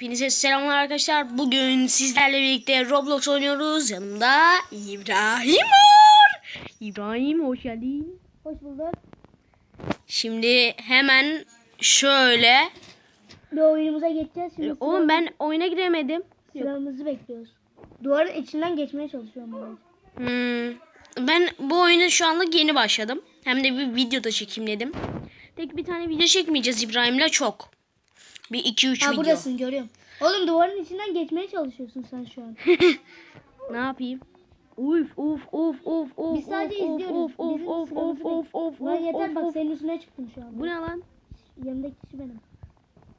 Hepinize selamlar arkadaşlar. Bugün sizlerle birlikte Roblox oynuyoruz. Yanımda İbrahim var. İbrahim hoş geldin. Hoş bulduk. Şimdi hemen şöyle. Bir oyunumuza geçeceğiz. Şimdi Oğlum ben oyuna giremedim. sıramızı bekliyoruz. Duvarın içinden geçmeye çalışıyorum ben. Hmm, ben bu oyuna şu anlık yeni başladım. Hem de bir video da çekeyim dedim. Tek bir tane video çekmeyeceğiz İbrahim'le çok. Bir iki üç Ha video. buradasın görüyorum. Oğlum duvarın içinden geçmeye çalışıyorsun sen şu an. Ne yapayım? Uf uf uf uf uf Biz sadece uf, izliyoruz. Uf uf sıramızı uf uf uf Lan yeter uf, bak uf. senin üstüne çıktım şu an. Bu ne lan? Yanındaki kişi benim.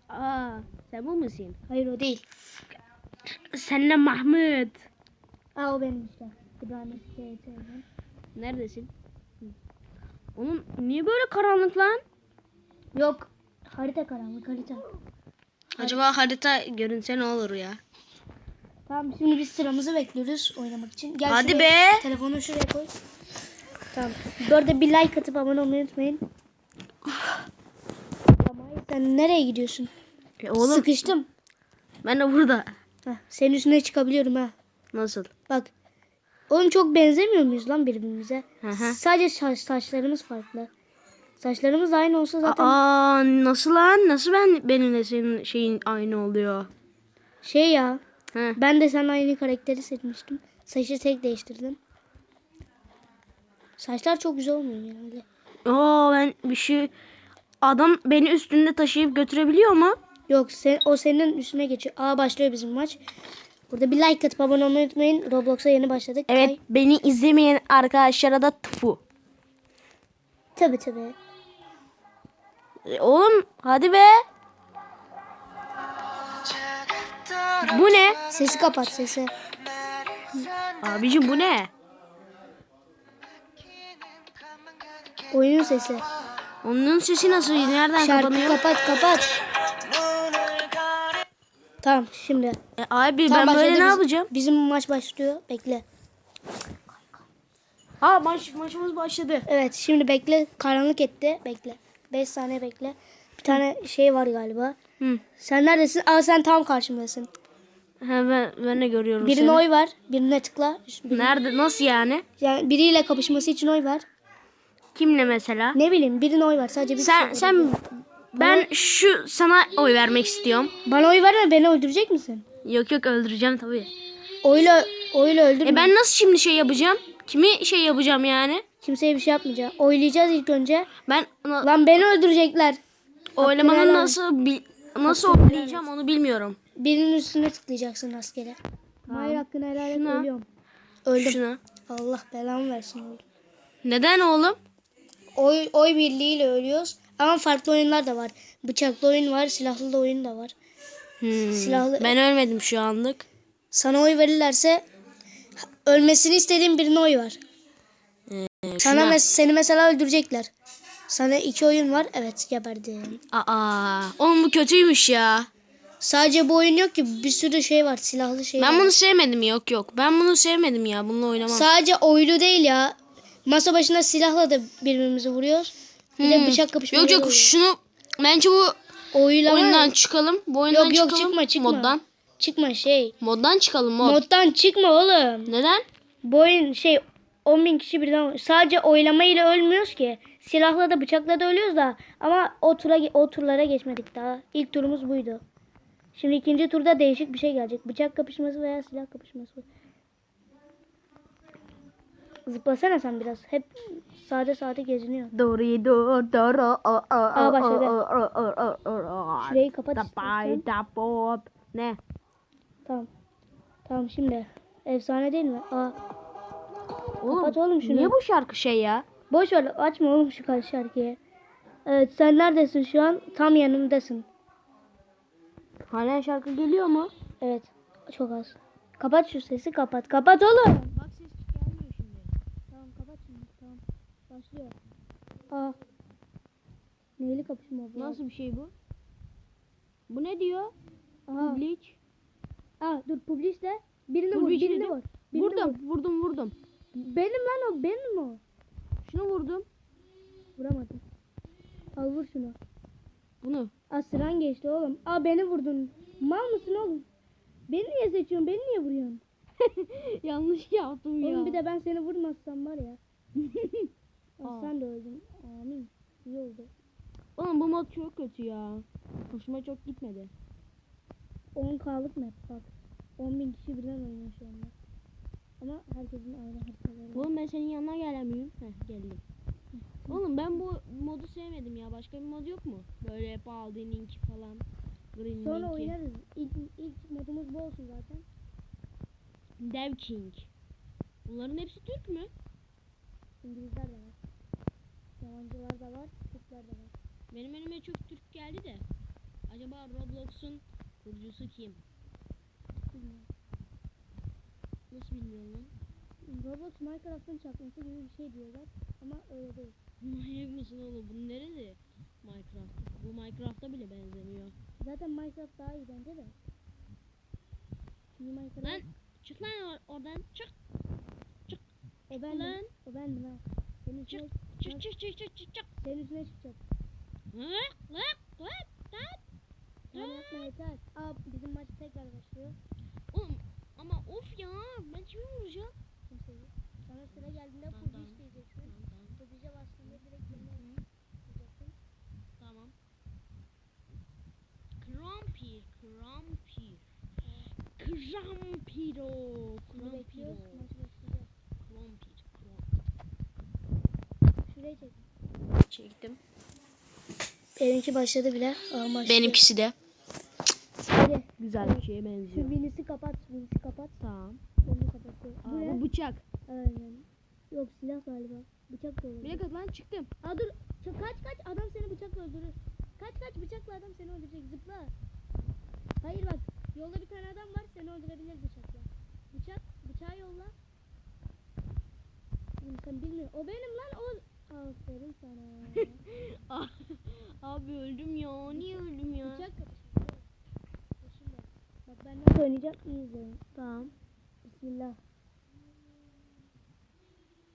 Aa, sen bu musun? Hayır o değil. Senle Mahmut. Aa o benim işte. İbrahim Eskişehir'den. Neredesin? Oğlum niye böyle karanlık lan? Yok. Harita karanlık harita. Acaba harita görünse ne olur ya? Tamam şimdi biz sıramızı bekliyoruz oynamak için. Gel Hadi şuraya- be. Telefonu şuraya koy. Tamam. Bu arada bir like atıp abone olmayı unutmayın. Tamam, sen nereye gidiyorsun? E, oğlum Sıkıştım. ben de burada. Heh, senin üstüne çıkabiliyorum ha. Nasıl? Bak. Oğlum çok benzemiyor muyuz lan birbirimize? Hı hı. Sadece saç, saçlarımız farklı. Saçlarımız aynı olsa zaten Aa nasıl lan? Nasıl ben benimle senin şeyin aynı oluyor? şey ya. He. Ben de sen aynı karakteri seçmiştim. Saçı tek değiştirdim. Saçlar çok güzel olmuyor genelde. Oo ben bir şey adam beni üstünde taşıyıp götürebiliyor mu? Yok sen, o senin üstüne geçiyor. Aa başlıyor bizim maç. Burada bir like atıp abone olmayı unutmayın. Roblox'a yeni başladık. Evet Ay, beni izlemeyen arkadaşlara da tıfu. tabii tabii. E, oğlum hadi be. Bu ne? Sesi kapat sesi. Abicim bu ne? Oyunun sesi. Onun sesi nasıl? Nereden Şarkı kapanıyor? kapat kapat. Tamam şimdi. E, abi Tamam, ben böyle ne yapacağım? Bizim maç başlıyor. Bekle. Ha maç maçımız başladı. Evet şimdi bekle. Karanlık etti. Bekle. 5 saniye bekle. Bir tane şey var galiba. Hı. Sen neredesin? Aa sen tam karşımdasın. Ha, ben, ben de görüyorum Birine seni. oy var. Birine tıkla. Bir- Nerede? Nasıl yani? Yani biriyle kapışması için oy var. Kimle mesela? Ne bileyim birine oy var. Sadece bir Sen kişi sen ben şu sana oy vermek istiyorum. Bana oy verme beni öldürecek misin? Yok yok öldüreceğim tabii. Oyla oyla öldürme. E ben nasıl şimdi şey yapacağım? Kimi şey yapacağım yani? Kimseye bir şey yapmayacağım. Oylayacağız ilk önce. Ben Lan beni öldürecekler. oylamanın nasıl bi- nasıl Hakkını oylayacağım onu bilmiyorum. Birinin üstüne tıklayacaksın rastgele. Hayır hakkını helal et Şuna. ölüyorum. Öldüm. Şuna. Allah belamı versin oğlum. Neden oğlum? Oy, oy birliğiyle ölüyoruz. Ama farklı oyunlar da var. Bıçaklı oyun var, silahlı da oyun da var. Hmm. Silahlı. Ben ölmedim şu anlık. Sana oy verirlerse ölmesini istediğin birine oy var. Ee, Sana mes- seni mesela öldürecekler. Sana iki oyun var. Evet geberdin. Aa, oğlum bu kötüymüş ya. Sadece bu oyun yok ki bir sürü şey var. Silahlı şey Ben var. bunu sevmedim yok yok. Ben bunu sevmedim ya. Bununla oynamam. Sadece oylu değil ya. Masa başında silahla da birbirimizi vuruyoruz. Bir de Hmm. bıçak kapışmaları Yok yok oluyor. şunu bence bu Oylama. oyundan çıkalım. Bu oyundan Yok yok çıkalım. çıkma çıkma. Moddan. Çıkma şey. Moddan çıkalım mod. Moddan çıkma oğlum. Neden? Bu oyun şey 10 bin kişi birden sadece oylama ile ölmüyoruz ki. Silahla da bıçakla da ölüyoruz da ama o tura o turlara geçmedik daha. İlk turumuz buydu. Şimdi ikinci turda değişik bir şey gelecek. Bıçak kapışması veya silah kapışması. Zıplasana sen biraz. Hep sade sade geziniyor. Doğru doğru doğru. Aa, başladı. Şurayı kapat tapot. Ne? Tamam. Tamam şimdi. Efsane değil mi? Aa, Oğlum, Kapat oğlum şunu. Niye bu şarkı şey ya? boş ver açma oğlum şu karşı şarkıyı. Evet sen neredesin şu an? Tam yanımdasın. Hala şarkı geliyor mu? Evet. Çok az. Kapat şu sesi kapat. Kapat oğlum. Bak ses gelmiyor şimdi. Tamam kapat şimdi. Tamam. Başlıyor. Aa. Neyli kapışma bu? Nasıl bir şey bu? Bu ne diyor? Aha. Bleach. Aa dur publish de. Birini vur. Publish Birini vur. Birini Vurdum, vur. vurdum, vurdum. Benim lan o. Benim o. Şunu vurdum. Vuramadım. Al vur şunu. Bunu. Aa sıran geçti oğlum. Aa beni vurdun. Mal mısın Beni niye seçiyorsun? Beni niye vuruyorsun? Yanlış yaptım Oğlum bir de ben seni vurmazsam var ya. Aa, sen de öldün. Amin. İyi oldu. Oğlum bu mod çok kötü ya. Hoşuma çok gitmedi. 10k'lık map bak. 10 bin kişi birden oynuyor şu anda. Ama herkesin ayrı haritaları. Oğlum ben senin yanına gelemiyorum. Heh geldim. Oğlum ben bu modu sevmedim ya. Başka bir mod yok mu? Böyle Baldwin Link falan. Green Sonra Link'i. oynarız. İlk, ilk modumuz bu olsun zaten. Dev King. Bunların hepsi Türk mü? İngilizler de var. Yabancılar da var. Türkler de var. Benim önüme çok Türk geldi de. Acaba Roblox'un kurucusu kim? Bilmiyorum. Nasıl bilmiyorum lan? Roblox Minecraft'ın çakması gibi bir şey diyorlar. Ama öyle değil. Manyak mısın oğlum? Bu nerede? Minecraft. Bu Minecraft'a bile benzemiyor. Zaten Minecraft daha iyi bence de. Minecraft Lan çık lan or- oradan çık. o bendim. lan. O bendim ha. Senin üstüne, Çık çık çık çık çık çık. senin üstüne çıkacak. Lık lık lık lık. Tamam yapma yeter. Aa bizim maç tekrar başlıyor. Oğlum ama of ya ben kimi vuracağım? Kimseyi. Sana sıra geldiğinde tamam. Full dişe bastığında direkt yerine yapacaksın. Tamam. Krampir, krampir. Krampiro, krampiro. başlayacak. Krampir, Şuraya çek. Çektim. Benimki başladı bile. Aa, başlıyor. Benimkisi de. Güzel bir şeye Şu benziyor. Vinisi kapat. Vinisi kapat. Tamam. Onu kapatıyor. Aa, Bu bıçak. Aynen. Yok silah galiba. Bıçak da olur. Bir dakika lan çıktım. Aa dur. Ç- kaç kaç adam seni bıçakla öldürür. Kaç kaç bıçakla adam seni öldürecek. Zıpla. Hayır bak. Yolda bir tane adam var seni öldürebilir bıçakla. Bıçak. Bıçağı yolla. Sen bilmiyorsun. O benim lan o. Aferin sana. Abi öldüm ya. Niye öldüm ya? Bıçak kapışması. Dur Şimdi. Bak ben nasıl oynayacağım iyi izleyin. Tamam. Bismillah.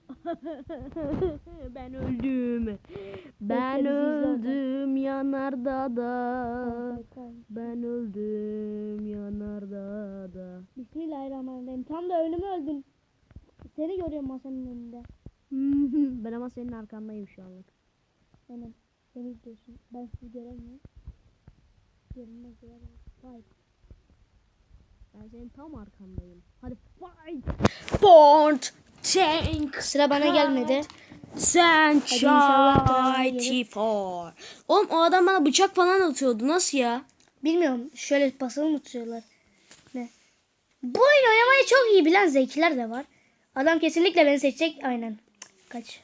ben öldüm. Ben öldüm yanardağda. Harika. Ben öldüm yanardağda. Bismillahirrahmanirrahim. Tam da önüme öldün. Seni görüyorum masanın önünde. ben ama senin arkandayım şu anlık. Aynen. Beni izliyorsun. Ben sizi göremiyorum. Görünmez yer var. Ben senin tam arkandayım. Hadi fight. Bond tank. Sıra bana gelmedi. Sunshine gelir. for. Oğlum o adam bana bıçak falan atıyordu. Nasıl ya? Bilmiyorum. Şöyle basılı mı tutuyorlar? Ne? Bu oyun oynamayı çok iyi bilen zevkiler de var. Adam kesinlikle beni seçecek. Aynen. Kaç.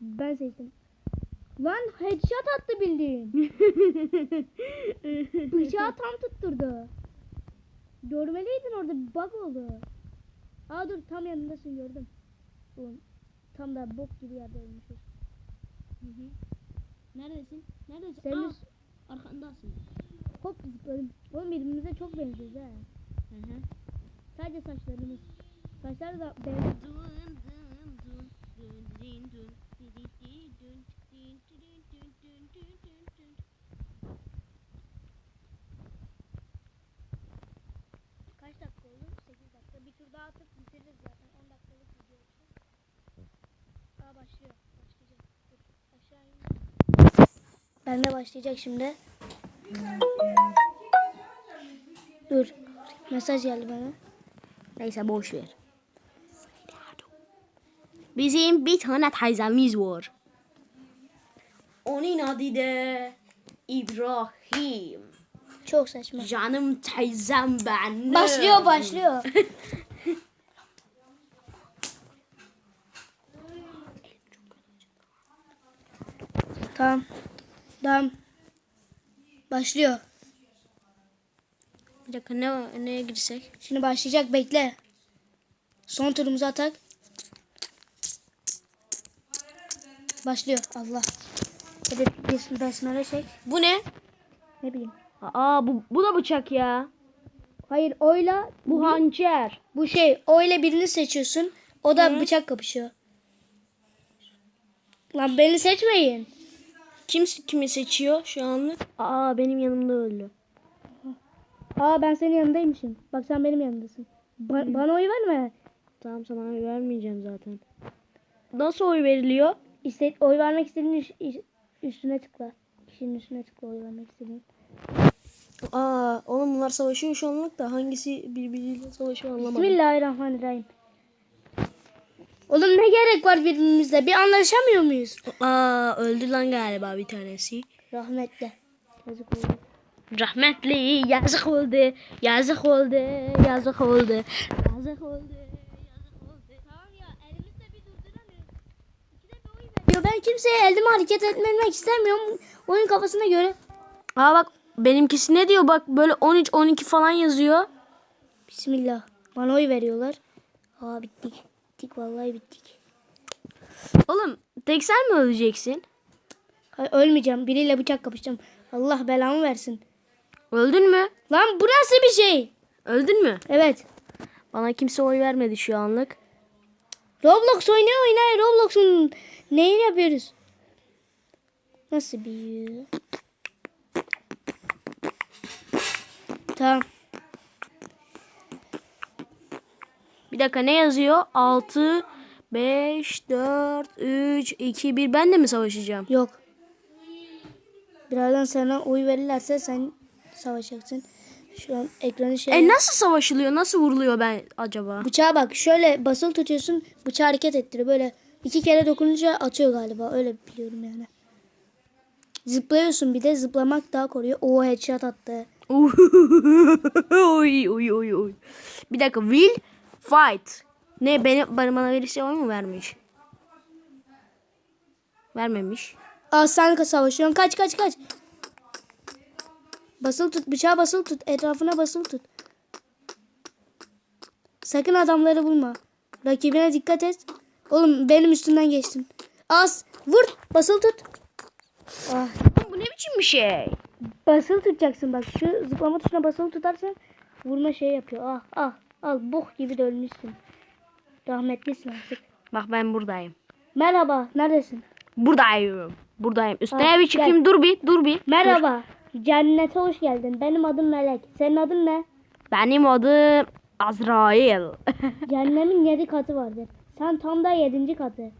Ben seçtim. Lan headshot attı bildiğin. Bıçağı tam tutturdu. Görmeliydin orada bir bug oldu. Aa dur tam yanındasın gördüm. Oğlum tam da bok gibi yerde ölmüşüz. Neredesin? Neredesin? Senin Aa, arkandasın. hop zıpladım. Oğlum birbirimize çok benziyoruz ha. Hı hı. Sadece saçlarımız. Saçlar da benziyor. Başlıyor. Başlayacak. Dur. Aşağı in. Ben de başlayacak şimdi. Dur. Mesaj geldi bana. Neyse boş ver. Bizim bir tane teyzemiz var. Onun adı da İbrahim. Çok saçma. Canım teyzem benim. Başlıyor başlıyor. tamam. Tamam. Başlıyor. Bir dakika ne, neye girsek? Şimdi başlayacak bekle. Son turumuzu atak. Başlıyor Allah. Hadi bir besmele çek. Bu ne? Ne bileyim. Aa bu, bu da bıçak ya. Hayır oyla Bu hançer. bu şey oyla birini seçiyorsun. O da Hı. bıçak kapışıyor. Lan beni seçmeyin. Kim kimi seçiyor şu anlık? Aa benim yanımda öldü. Aa ben senin yanındaymışım. Bak sen benim yanındasın. Ba- bana oy verme. Tamam sana oy vermeyeceğim zaten. Nasıl oy veriliyor? İste oy vermek istediğin üstüne tıkla. Kişinin üstüne tıkla oy vermek istediğin. Aa, oğlum bunlar savaşıyor şu anlık da hangisi birbiriyle savaşıyor anlamadım. Bismillahirrahmanirrahim. Oğlum ne gerek var birbirimizle? Bir anlaşamıyor muyuz? Aa, öldü lan galiba bir tanesi. Rahmetle. Yazık oldu. Rahmetli yazık oldu. Yazık oldu. Yazık oldu. Yazık oldu. Veriyor. Ben kimseye elimi hareket etmemek istemiyorum. Oyun kafasına göre. Aa bak benimkisi ne diyor bak böyle 13 12 falan yazıyor. Bismillah. Bana oy veriyorlar. Aa bittik. Bittik vallahi bittik. Oğlum tek sen mi öleceksin? Hayır, ölmeyeceğim. Biriyle bıçak kapışacağım. Allah belamı versin. Öldün mü? Lan bu nasıl bir şey? Öldün mü? Evet. Bana kimse oy vermedi şu anlık. Roblox oynuyor oynar. Roblox'un neyini yapıyoruz? Nasıl bir Tamam. Bir dakika ne yazıyor? 6 5 4 3 2 1 ben de mi savaşacağım? Yok. Birazdan sana oy verirlerse sen savaşacaksın. Şu an ekranı şey... E nasıl savaşılıyor? Nasıl vuruluyor ben acaba? Bıçağa bak. Şöyle basılı tutuyorsun. Bıçağı hareket ettiriyor. Böyle iki kere dokununca atıyor galiba. Öyle biliyorum yani. Zıplıyorsun bir de zıplamak daha koruyor. Oo headshot attı. oy oy oy oy. Bir dakika will fight. Ne beni bana, verirse oy mu vermiş? Vermemiş. Sen savaşıyorsun. Kaç kaç kaç. Basılı tut. Bıçağı basılı tut. Etrafına basılı tut. Sakın adamları bulma. Rakibine dikkat et. Oğlum benim üstünden geçtin. Az. Vur. Basılı tut. Ah. Bu ne biçim bir şey? Basılı tutacaksın bak. Şu zıplama tuşuna basılı tutarsan vurma şey yapıyor. Ah ah. Al bok gibi de ölmüşsün. Rahmetlisin artık. Bak ben buradayım. Merhaba. Neredesin? Buradayım. Buradayım. Üstüne Ha, bir çıkayım. Dur bir. Dur bir. Dur. Merhaba. Cennete hoş geldin. Benim adım Melek. Senin adın ne? Benim adım Azrail. Cehennemin yedi katı vardır. Sen tam da yedinci katı.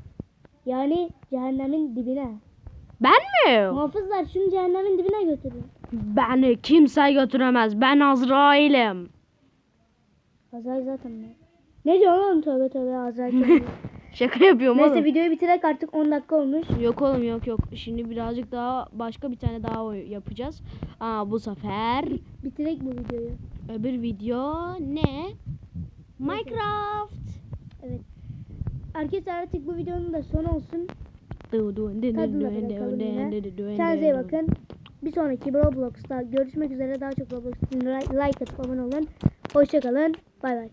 Yani cehennemin dibine. ben mi? Muhafızlar şunu cehennemin dibine götürün. Beni kimse götüremez. Ben Azrail'im. Azrail zaten ne? Ne diyorsun oğlum tövbe tövbe Azrail. Şaka yapıyorum Neyse oğlum. videoyu bitirek artık 10 dakika olmuş. Yok oğlum yok yok. Şimdi birazcık daha başka bir tane daha oy- yapacağız. Aa bu sefer Bitirek bu videoyu. öbür video ne? Minecraft. Evet. Arkadaşlar artık bu videonun da sonu olsun. Tadına bırakalım yine. Kendinize iyi bakın. Bir sonraki Roblox'ta görüşmek üzere. Daha çok Roblox için like atıp abone olun. Hoşçakalın. Bay bay.